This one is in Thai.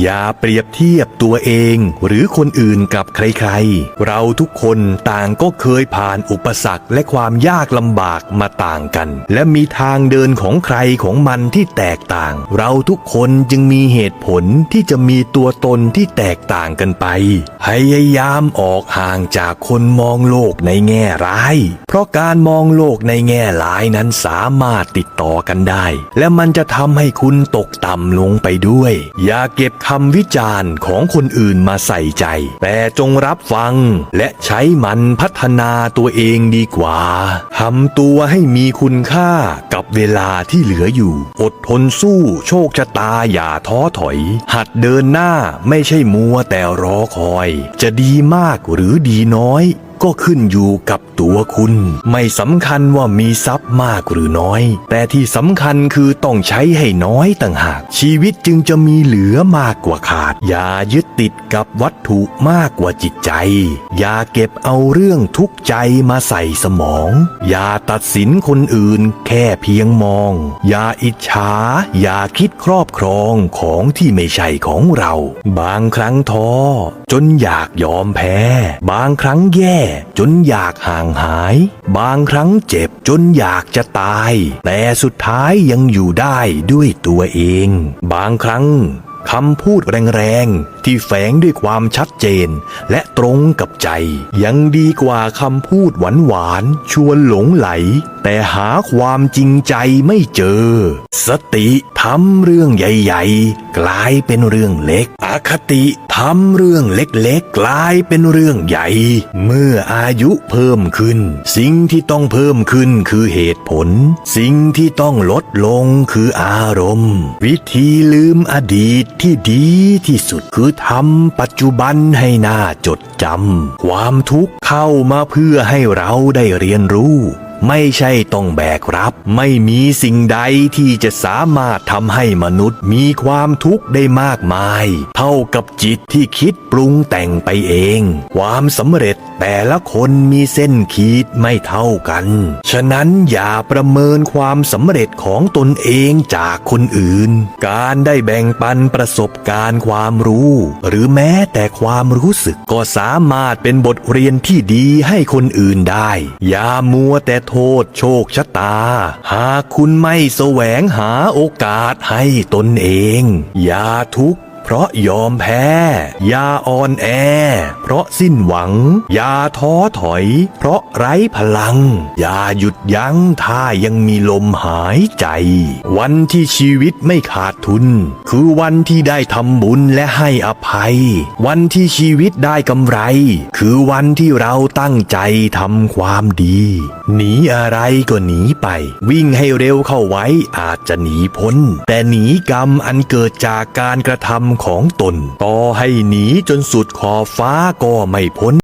อย่าเปรียบเทียบตัวเองหรือคนอื่นกับใครๆ เราทุกคนต่างก็เคยผ่านอุปสรรคและความยากลำบากมาต่างกัน และมีทางเดินของใครของมันที่แตกต่าง เราทุกคนจึงมีเหตุผลที่จะมีตัวตนที่แตกต่างกันไปพยายามออกห่างจากคนมองโลกในแง่ร้าย เพราะการมองโลกในแง่ร้ายนั้นสามารถติดต่อกันได้ และมันจะทำให้คุณตกต่ำลงไปด้วย อย่าเก็บคำวิจารณ์ของคนอื่นมาใส่ใจ แต่จงรับฟังและใช้มันพัฒนาตัวเองดีกว่าทำตัวให้มีคุณค่ากับเวลาที่เหลืออยู่ อดทนสู้โชคชะตาอย่าท้อถอย หัดเดินหน้าไม่ใช่มัวแต่รอคอย จะดีมากหรือดีน้อย ก็ขึ้นอยู่กับตัวคุณ ไม่สำคัญว่ามีทรัพย์มากหรือน้อย แต่ที่สำคัญคือต้องใช้ให้น้อยต่างหาก ชีวิตจึงจะมีเหลือมากกว่าขาด อย่ายึดติดกับวัตถุมากกว่าจิตใจ อย่าเก็บเอาเรื่องทุกข์ใจมาใส่สมอง อย่าตัดสินคนอื่นแค่เพียงมอง อย่าอิจฉา อย่าคิดครอบครองของที่ไม่ใช่ของเรา บางครั้งท้อจนอยากยอมแพ้ บางครั้งแย่จนอยากห่างหาย บางครั้งเจ็บจนอยากจะตาย แต่สุดท้ายยังอยู่ได้ด้วยตัวเอง บางครั้งคำพูดแรงๆ ที่แฝงด้วยความชัดเจน และตรงกับใจ ยังดีกว่าคำพูดหวานๆชวนหลงไหล แต่หาความจริงใจไม่เจอ สติทำเรื่องใหญ่ๆ กลายเป็นเรื่องเล็ก อคติทำเรื่องเล็กๆ กลายเป็นเรื่องใหญ่ เมื่ออายุเพิ่มขึ้น สิ่งที่ต้องเพิ่มขึ้นคือเหตุผล สิ่งที่ต้องลดลงคืออารมณ์ วิธีลืมอดีตที่ดีที่สุดคือทำปัจจุบันให้น่าจดจำความทุกข์เข้ามาเพื่อให้เราได้เรียนรู้ ไม่ใช่ต้องแบกรับ ไม่มีสิ่งใดที่จะสามารถทำให้มนุษย์มีความทุกข์ได้มากมาย เท่ากับจิตที่คิดปรุงแต่งไปเอง ความสำเร็จแต่ละคนมีเส้นขีดไม่เท่ากัน ฉะนั้นอย่าประเมินความสำเร็จของตนเองจากคนอื่น การได้แบ่งปันประสบการณ์ความรู้ หรือแม้แต่ความรู้สึกก็สามารถเป็นบทเรียนที่ดีให้คนอื่นได้ อย่ามัวแต่โทษโชคชะตา หากคุณไม่แสวงหาโอกาสให้ตนเอง อย่าทุกข์ เพราะยอมแพ้อย่าอ่อนแอ เพราะสิ้นหวังอย่าท้อถอย เพราะไร้พลังอย่าหยุดยั้งถ้ายังมีลมหายใจ วันที่ชีวิตไม่ขาดทุน คือวันที่ได้ทำบุญและให้อภัย วันที่ชีวิตได้กำไร คือวันที่เราตั้งใจทำความดี หนีอะไรก็หนีไป วิ่งให้เร็วเข้าไว้อาจจะหนีพ้น แต่หนีกรรมอันเกิดจากการกระทำของตน ต่อให้หนีจนสุดขอบฟ้าก็ไม่พ้น